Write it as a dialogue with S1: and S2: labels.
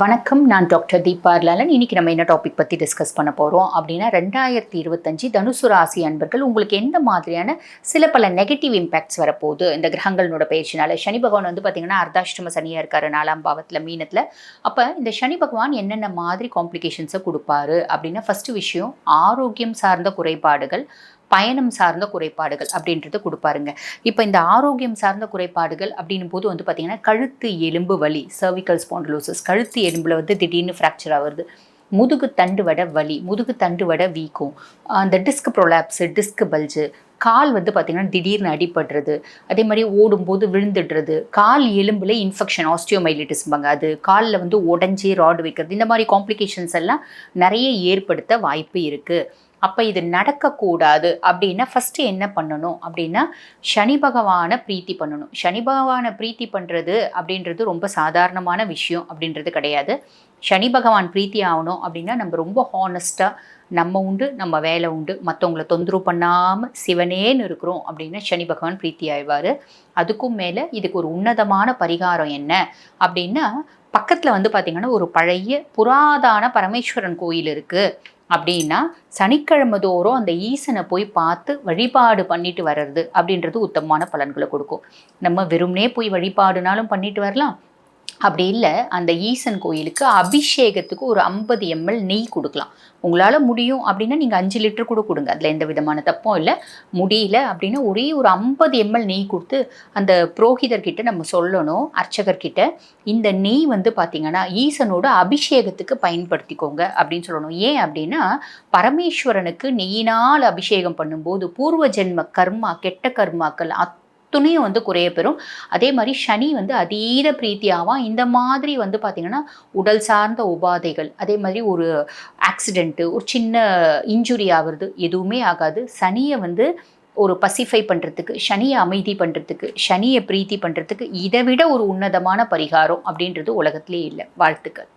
S1: வணக்கம் நான் டாக்டர் தீபா லாலன் இன்னைக்கு நம்ம என்ன டாபிக் பற்றி டிஸ்கஸ் பண்ண போகிறோம் அப்படின்னா ரெண்டாயிரத்தி இருபத்தஞ்சு தனுசு ராசி அன்பர்கள் உங்களுக்கு எந்த மாதிரியான சில பல நெகட்டிவ் இம்பேக்ட்ஸ் வரப்போகுது? இந்த கிரகங்களோட பயிற்சினால. சனி பகவான் வந்து பார்த்திங்கன்னா அர்த்தாஷ்டம சனியாக இருக்கார் நாலாம் பாவத்தில் மீனத்தில். அப்போ இந்த சனி பகவான் என்னென்ன மாதிரி காம்ப்ளிகேஷன்ஸை கொடுப்பாரு அப்படின்னா ஃபஸ்ட்டு விஷயம் ஆரோக்கியம் சார்ந்த குறைபாடுகள் பயணம் சார்ந்த குறைபாடுகள் அப்படின்றது கொடுப்பாருங்க. இப்போ இந்த ஆரோக்கியம் சார்ந்த குறைபாடுகள் அப்படின்னும் போது வந்து பார்த்திங்கன்னா கழுத்து எலும்பு வலி சர்விக்கல் ஸ்பாண்டலோசிஸ் கழுத்து எலும்பில் வந்து திடீர்னு ஃப்ராக்சர் ஆகுது முதுகு தண்டு வட வலி முதுகு தண்டு வட வீக்கும் அந்த டிஸ்க் ப்ரொலாப்ஸு டிஸ்க் பல்ஜு கால் வந்து பார்த்திங்கன்னா திடீர்னு அடிபடுறது அதே மாதிரி ஓடும்போது விழுந்துடுறது கால் எலும்பில் இன்ஃபெக்ஷன் ஆஸ்டியோமைலிட்டிஸ்பாங்க அது காலில் வந்து உடஞ்சி ராடு வைக்கிறது இந்த மாதிரி காம்ப்ளிகேஷன்ஸ் எல்லாம் நிறைய ஏற்படுத்த வாய்ப்பு இருக்குது அப்போ இது நடக்கக்கூடாது. அப்படின்னா ஃபஸ்ட்டு என்ன பண்ணணும்? அப்படின்னா சனி பகவானை பிரீத்தி பண்ணணும். சனி பகவானை பிரீத்தி பண்ணுறது அப்படின்றது ரொம்ப சாதாரணமான விஷயம் அப்படின்றது கிடையாது. சனி பகவான் பிரீத்தி ஆகணும் அப்படின்னா நம்ம ரொம்ப ஹானஸ்ட்டாக நம்ம உண்டு நம்ம வேலை உண்டு. மற்றவங்கள தொந்தரவு பண்ணாமல் சிவனேன்னு இருக்கிறோம் அப்படின்னா சனி பகவான் பிரீத்தி ஆயிடுவார். அதுக்கும் மேலே இதுக்கு ஒரு உன்னதமான பரிகாரம் என்ன? அப்படின்னா பக்கத்தில் வந்து பார்த்திங்கன்னா ஒரு பழைய புராதான பரமேஸ்வரன் கோயில் இருக்குது அப்படின்னா சனிக்கிழமை தோறும் அந்த ஈசனை போய் பார்த்து வழிபாடு பண்ணிட்டு வர்றது அப்படின்றது உத்தமமான பலன்களை கொடுக்கும். நம்ம வெறும்னே போய் வழிபாடுனாலும் பண்ணிட்டு வரலாம். அப்படி இல்லை அந்த ஈசன் கோயிலுக்கு அபிஷேகத்துக்கு ஒரு ஐம்பது எம்எல் நெய் கொடுக்கலாம். உங்களால் முடியும் அப்படின்னா நீங்கள் அஞ்சு லிட்டர் கூட கொடுங்க. அதில் எந்த விதமான தப்பும் இல்லை. முடியல அப்படின்னா ஒரே ஒரு ஐம்பது எம்எல் நெய் கொடுத்து அந்த புரோகிதர்கிட்ட நம்ம சொல்லணும் அர்ச்சகர்கிட்ட. இந்த நெய் வந்து பார்த்திங்கன்னா ஈசனோட அபிஷேகத்துக்கு பயன்படுத்திக்கோங்க அப்படின்னு சொல்லணும். ஏன் அப்படின்னா பரமேஸ்வரனுக்கு நெய்யினால் அபிஷேகம் பண்ணும்போது பூர்வ ஜென்ம கர்மா கெட்ட கர்மாக்கள் அத் துணியும் வந்து குறைய பெறும். அதே மாதிரி சனி வந்து அதீத பிரீத்தியாவான் இந்த மாதிரி வந்து பார்த்திங்கன்னா உடல் சார்ந்த உபாதைகள் அதே மாதிரி ஒரு ஆக்சிடெண்ட்டு ஒரு சின்ன இன்ஜுரி ஆகிறது எதுவுமே ஆகாது. சனியை வந்து ஒரு பசிஃபை பண்ணுறதுக்கு சனியை அமைதி பண்ணுறதுக்கு சனியை பிரீத்தி பண்ணுறதுக்கு இதை விட ஒரு உன்னதமான பரிகாரம் அப்படின்றது உலகத்திலே இல்லை. வாழ்த்துக்கள்.